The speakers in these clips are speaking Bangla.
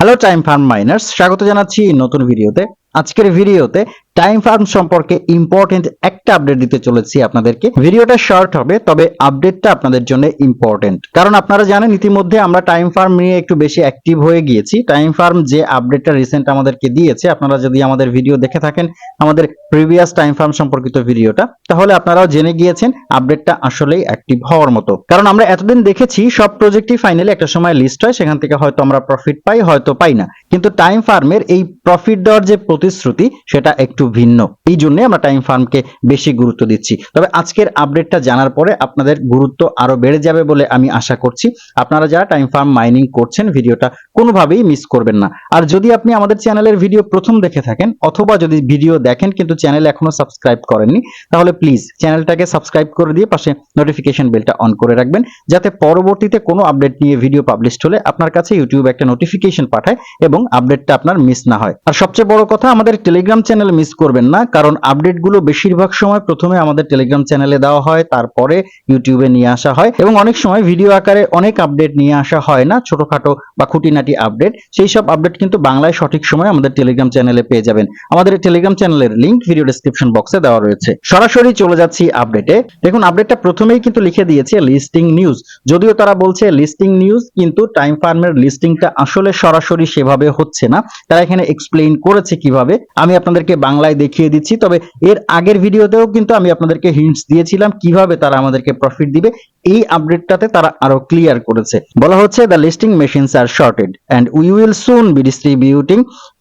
হ্যালো টাইম ফার্ম মাইনার্স স্বাগত জানাচ্ছি নতুন ভিডিওতে। আজকের ভিডিওতে টাইম ফার্ম সম্পর্কে ইম্পর্টেন্ট একটা আপডেট দিতে চলেছি আপনাদেরকে। ভিডিওটা শর্ট হবে, তবে আপডেটটা আপনাদের জন্য ইম্পর্টেন্ট কারণ আপনারা জানেন, ইতিমধ্যে আমরা টাইম ফার্ম নিয়ে একটু বেশি অ্যাক্টিভ হয়ে গিয়েছি। টাইম ফার্ম যে আপডেটটা রিসেন্ট আমাদেরকে দিয়েছে, আপনারা যদি আমাদের ভিডিও দেখে থাকেন, আমাদের প্রিভিয়াস টাইম ফার্ম সম্পর্কিত ভিডিওটা তাহলে আপনারাও জেনে গিয়েছেন আপডেটটা আসলেই অ্যাক্টিভ হওয়ার মতো। কারণ আমরা এতদিন দেখেছি সব প্রজেক্টই ফাইনালি একটা সময় লিস্ট হয়, সেখান থেকে হয়তো আমরা প্রফিট পাই, হয়তো পাই না। কিন্তু টাইম ফার্মের এই প্রফিট দেওয়ার যে প্রতিশ্রুতি, সেটা একটু ভিন্ন। এই জন্য আমরা টাইম ফার্মকে বেশি গুরুত্ব দিচ্ছি। তবে আজকের আপডেটটা জানার পরে আপনাদের গুরুত্ব আরও বেড়ে যাবে বলে আমি আশা করছি। আপনারা যারা টাইম ফার্ম মাইনিং করছেন ভিডিওটা কোনোভাবেই মিস করবেন না। আর যদি আপনি আমাদের চ্যানেলের ভিডিও প্রথম দেখে থাকেন, অথবা যদি ভিডিও দেখেন কিন্তু চ্যানেল এখনও সাবস্ক্রাইব করেননি, তাহলে প্লিজ চ্যানেলটাকে সাবস্ক্রাইব করে দিয়ে পাশে নোটিফিকেশন বেলটা অন করে রাখবেন, যাতে পরবর্তীতে কোনো আপডেট নিয়ে ভিডিও পাবলিশ হলে আপনার কাছে ইউটিউব একটা নোটিফিকেশন পাঠায় এবং আপডেটটা আপনার মিস না হয়। আর সবচেয়ে বড় কথা, আমাদের টেলিগ্রাম চ্যানেল মিস করবেন না, কারণ আপডেটগুলো বেশিরভাগ সময় প্রথমে আমাদের টেলিগ্রাম চ্যানেলে দেওয়া হয়, তারপরে ইউটিউবে নিয়ে আসা হয় এবং অনেক সময় ভিডিও আকারে অনেক আপডেট নিয়ে আসা হয় না, ছোটখাটো বা খুঁটিনাটি আপডেট, সেই সব আপডেট কিন্তু বাংলায় সঠিক সময় আমাদের টেলিগ্রাম চ্যানেলে পেয়ে যাবেন। আমাদের টেলিগ্রাম চ্যানেলের লিংক ভিডিও ডেসক্রিপশন বক্সে দেওয়া রয়েছে। সরাসরি চলে যাচ্ছি আপডেটে দেখুন আপডেটটা প্রথমেই কিন্তু লিখে দিয়েছে লিস্টিং নিউজ যদিও তারা বলছে লিস্টিং নিউজ কিন্তু টাইম ফার্মের লিস্টিংটা আসলে সরাসরি সেভাবে হচ্ছে না। তারা এখানে এক্সপ্লেইন করেছে কীভাবে। আমি আপনাদেরকে বাংলায় দেখিয়ে দিচ্ছি, তবে এর আগের ভিডিওতেও কিন্তু আমি আপনাদেরকে হিন্টস দিয়েছিলাম কীভাবে তারা আমাদেরকে প্রফিট দিবে। এই আপডেটটাতে তারা আরও ক্লিয়ার করেছে। বলা হচ্ছে the listing machines are sorted and we will soon be distributing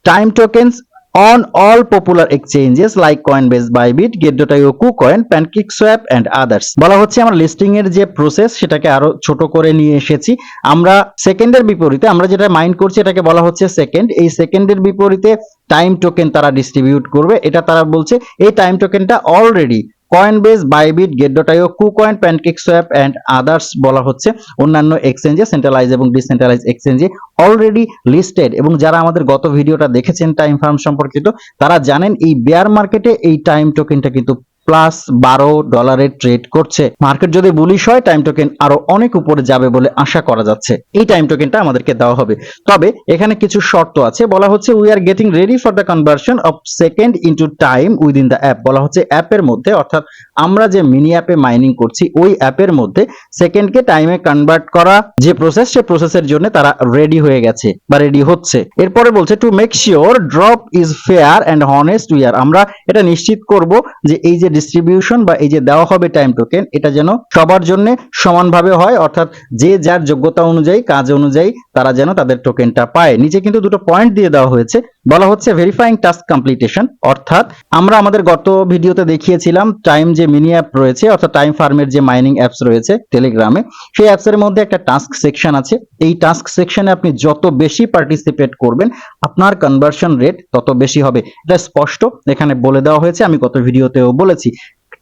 time tokens on all popular exchanges like Coinbase, Bybit, Get.io, KuCoin, PancakeSwap and others. বলা হচ্ছে আমরা লিস্টিং এর যে প্রসেস সেটাকে আরও ছোট করে নিয়ে এসেছি। আমরা সেকেন্ডের বিপরীতে আমরা যেটা মাইন্ড করছি এটাকে বলা হচ্ছে সেকেন্ড এই সেকেন্ডের বিপরীতে টাইম টোকেন তারা ডিস্ট্রিবিউট করবে। এটা তারা বলছে এই টাইম টোকেনটা already Coinbase Bybit Gate io KuCoin PancakeSwap and others বলা হচ্ছে। অন্যান্য এক্সচেঞ্জে সেন্ট্রালাইজ এবং ডিসেন্ট্রালাইজ এক্সচেঞ্জে অলরেডি লিস্টেড এবং যারা আমাদের গত ভিডিওটা দেখেছেন টাইম ফার্ম সম্পর্কিত, তারা জানেন এই বেয়ার মার্কেটে এই টাইম টোকেনটা কিন্তু প্লাস বারো ডলারের ট্রেড করছে। মার্কেট যদি বুলিশ হয় টাইম টোকেন আরও অনেক উপরে যাবে বলে আশা করা যাচ্ছে। এই টাইম টোকেনটা আমাদেরকে দেওয়া হবে। তবে এখানে কিছু শর্ত আছে। বলা হচ্ছে we are getting ready for the conversion of second into time within the app বলা হচ্ছে অ্যাপের মধ্যে, অর্থাৎ আমরা যে মিনি অ্যাপে মাইনিং করছি, ওই অ্যাপের মধ্যে সেকেন্ডকে টাইমে কনভার্ট করা যে প্রসেস সে প্রসেসের জন্য তারা রেডি হয়ে গেছে বা রেডি হচ্ছে। এরপরে বলছে to make sure drop is fair and honest we are আমরা এটা নিশ্চিত করব যে এই যে ডিস্ট্রিবিউশন বা এই যে দেওয়া হবে টাইম টোকেন এটা যেন সবার জন্য সমানভাবে হয়, অর্থাৎ যে যার যোগ্যতা অনুযায়ী, কাজ অনুযায়ী তারা যেন তাদের টোকেনটা পায়। নিচে কিন্তু দুটো পয়েন্ট দিয়ে দেওয়া হয়েছে। বলা হচ্ছে ভেরিফাইং টাস্ক কমপ্লিটেশন অর্থাৎ আমরা আমাদের গত ভিডিওতে দেখিয়েছিলাম টাইম যে মিনি অ্যাপ রয়েছে, অর্থাৎ টাইম ফার্মের যে মাইনিং অ্যাপস রয়েছে টেলিগ্রামে সেই অ্যাপস এর মধ্যে একটা টাস্ক সেকশন আছে। এই টাস্ক সেকশনে আপনি যত বেশি পার্টিসিপেট করবেন, আপনার কনভার্সন রেট তত বেশি হবে। এটা স্পষ্ট, এখানে বলে দেওয়া হয়েছে, আমি গত ভিডিওতেও বলেছি।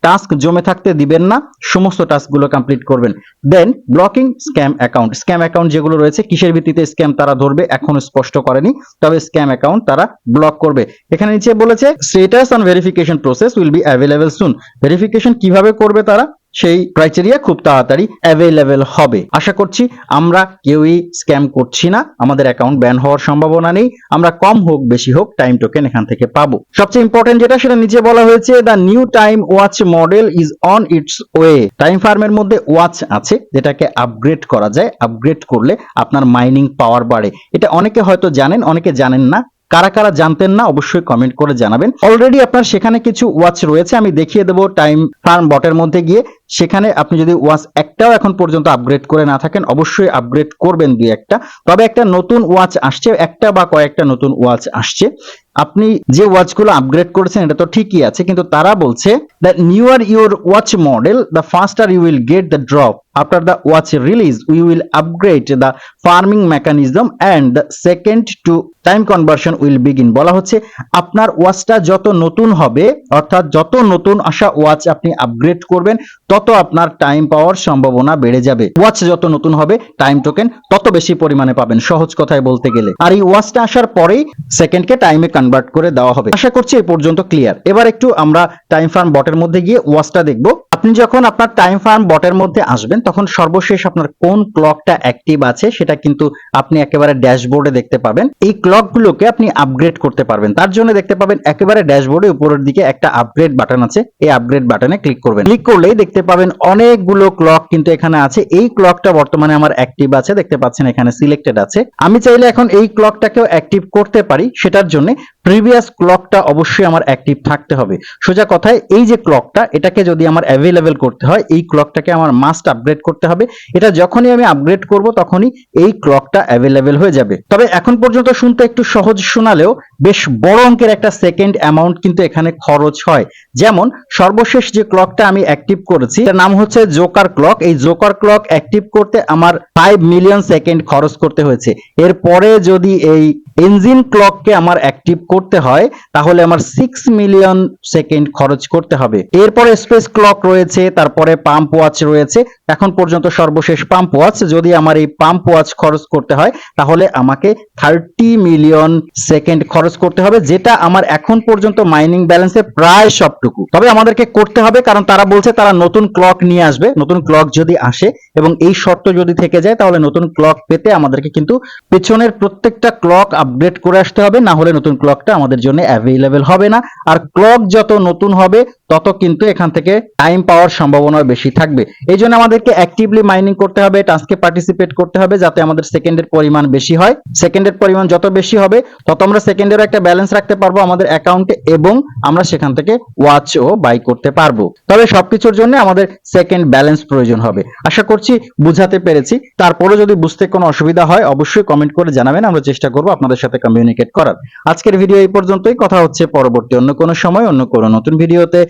টাস্ক জমে থাকতে দিবেন না, সমস্ত টাস্কগুলো কমপ্লিট করবেন। Then blocking scam account scam account যেগুলো রয়েছে, কিসের ভিত্তিতে স্ক্যাম তারা ধরবে, এখনও স্পষ্ট করেনি। তবে স্ক্যাম অ্যাকাউন্ট তারা ব্লক করবে। এখানে নিচে বলেছে status on verification process will be available soon verification কীভাবে করবে তারা? সেই ক্রাইটেরিয়া খুব তাড়াতাড়ি অ্যাভেলেবেল হবে। আশা করছি আমরা কেউই স্ক্যাম করছি না, আমাদের অ্যাকাউন্ট ব্যান হওয়ার সম্ভাবনা নেই, আমরা কম হোক, বেশি হোক টাইম টোকেন এখান থেকে পাবো। সবচেয়ে ইম্পর্টেন্ট যেটা, সেটা নিচে বলা হয়েছে the new time watch model is on its way time ফার্মের মধ্যে ওয়াচ আছে, যেটাকে আপগ্রেড করা যায়। আপগ্রেড করলে আপনার মাইনিং পাওয়ার বাড়ে। এটা অনেকে হয়তো জানেন, অনেকে জানেন না। কারা কারা জানতেন না, অবশ্যই কমেন্ট করে জানাবেন। অলরেডি আপনার সেখানে কিছু ওয়াচ রয়েছে, আমি দেখিয়ে দেবো টাইম ফার্ম বটের মধ্যে গিয়ে। সেখানে আপনি যদি ওয়াচ একটাও এখন পর্যন্ত আপগ্রেড করে না থাকেন, অবশ্যই আপগ্রেড করবেন দুই একটা। তবে একটা নতুন ওয়াচ আসছে, একটা বা কয়েকটা নতুন ওয়াচ আসছে। আপনি যে ওয়াচগুলো আপগ্রেড করেছেন, এটা তো ঠিকই আছে, কিন্তু তারা বলছে the newer your watch model the faster you will get the drop after the watch release, we will upgrade the farming mechanism and the second to time conversion will begin. বলা হচ্ছে, আপনার ওয়াচটা যত নতুন হবে, অর্থাৎ যত নতুন আসা ওয়াচ আপনি আপগ্রেড করবেন, তত আপনার টাইম পাওয়ার সম্ভাবনা বেড়ে যাবে ওয়াচ যত নতুন হবে টাইম টোকেন তত বেশি পরিমাণে পাবেন, সহজ কথায় বলতে গেলে। আর এই ওয়াচটা আসার পরেই সেকেন্ডকে টাইমে কনভার্ট করে দেওয়া হবে। আশা করছি এই পর্যন্ত ক্লিয়ার এবার একটু আমরা টাইম ফার্ম বটের মধ্যে গিয়ে ওয়াচটা দেখব। আপনি যখন আপনার টাইম ফার্ম বটের মধ্যে আসবেন, তখন সর্বশেষ আপনার কোন ক্লকটা অ্যাক্টিভ আছে সেটা কিন্তু আপনি একেবারে ড্যাশবোর্ডে দেখতে পাবেন। এই ক্লকগুলোকে আপনি আপগ্রেড করতে পারবেন। তার জন্য দেখতে পাবেন একেবারে ড্যাশবোর্ডে উপরের দিকে একটা আপগ্রেড বাটন আছে। এই আপগ্রেড বাটনে ক্লিক করবেন। ক্লিক করলেই দেখতে পাবেন অনেকগুলো ক্লক কিন্তু এখানে আছে। এই ক্লকটা বর্তমানে আমার অ্যাক্টিভ আছে, দেখতে পাচ্ছেন এখানে সিলেক্টেড আছে। আমি চাইলে এখন এই ক্লকটাকেও অ্যাক্টিভ করতে পারি। সেটার জন্য প্রিভিয়াস ক্লকটা অবশ্যই আমার অ্যাক্টিভ থাকতে হবে। সোজা কথায় এই যে ক্লকটা এটাকে যদি আমার অ্যাভেলেবেল করতে হয়, এই ক্লকটাকে আমার মাস্ট আপগ্রেড করতে হবে। এটা যখনই আমি আপগ্রেড করব, তখনই এই ক্লকটা অ্যাভেলেবেল হয়ে যাবে। তবে এখন পর্যন্ত শুনতে একটু সহজ শোনালেও বেশ বড় অঙ্কের একটা সেকেন্ড অ্যামাউন্ট কিন্তু এখানে খরচ হয়। যেমন, সর্বশেষ যে ক্লকটা আমি অ্যাক্টিভ করেছি তার নাম হচ্ছে জোকার ক্লক এই জোকার ক্লক অ্যাক্টিভ করতে আমার ফাইভ মিলিয়ন সেকেন্ড খরচ করতে হয়েছে। এরপরে যদি এই ইঞ্জিন ক্লককে আমার অ্যাক্টিভ করতে হয়, তাহলে আমার সিক্স মিলিয়ন সেকেন্ড খরচ করতে হবে। এরপরে স্পেস ক্লক রয়েছে, তারপরে পাম্প ওয়াচ রয়েছে। এখন পর্যন্ত সর্বশেষ পাম্প ওয়াচ যদি আমার এই পাম্প ওয়াচ খরচ করতে হয়, তাহলে আমাকে থার্টি মিলিয়ন সেকেন্ড খরচ করতে হবে, যেটা আমার এখন পর্যন্ত মাইনিং ব্যালেন্সে প্রায় সবটুকু। তবে আমাদেরকে করতে হবে, কারণ তারা বলছে তারা নতুন ক্লক নিয়ে আসবে, নতুন ক্লক যদি আসে, এবং এই শর্ত যদি থেকে যায়, তাহলে নতুন ক্লক পেতে আমাদেরকে কিন্তু পেছনের প্রত্যেকটা ক্লক আপডেট করে আসতে হবে, না হলে নতুন ক্লকটা আমাদের জন্য অ্যাভেলেবেল হবে না। আর ক্লক যত নতুন হবে তত কিন্তু এখান থেকে টাইম পাওয়ার সম্ভাবনা বেশি থাকবে। এই জন্য আমাদেরকে অ্যাক্টিভলি মাইনিং করতে হবে টাস্কে পার্টিসিপেট করতে হবে যাতে আমাদের সেকেন্ডের পরিমাণ বেশি হয়। সেকেন্ডের পরিমাণ যত বেশি হবে, তত আমরা সেকেন্ডের একটা ব্যালেন্স রাখতে পারব আমাদের অ্যাকাউন্টে এবং আমরা সেখান থেকে ওয়াচও বাই করতে পারব। তবে সবকিছুর জন্য আমাদের সেকেন্ড ব্যালেন্স প্রয়োজন হবে। আশা করছি বুঝাতে পেরেছি। তারপরে যদি বুঝতে কোনো অসুবিধা হয়, অবশ্যই কমেন্ট করে জানাবেন। আমরা চেষ্টা করব আপনাদের সাথে কমিউনিকেট করার। আজকের ভিডিও এই পর্যন্তই। কথা হচ্ছে পরবর্তী অন্য কোনো সময়, অন্য কোনো নতুন ভিডিওতে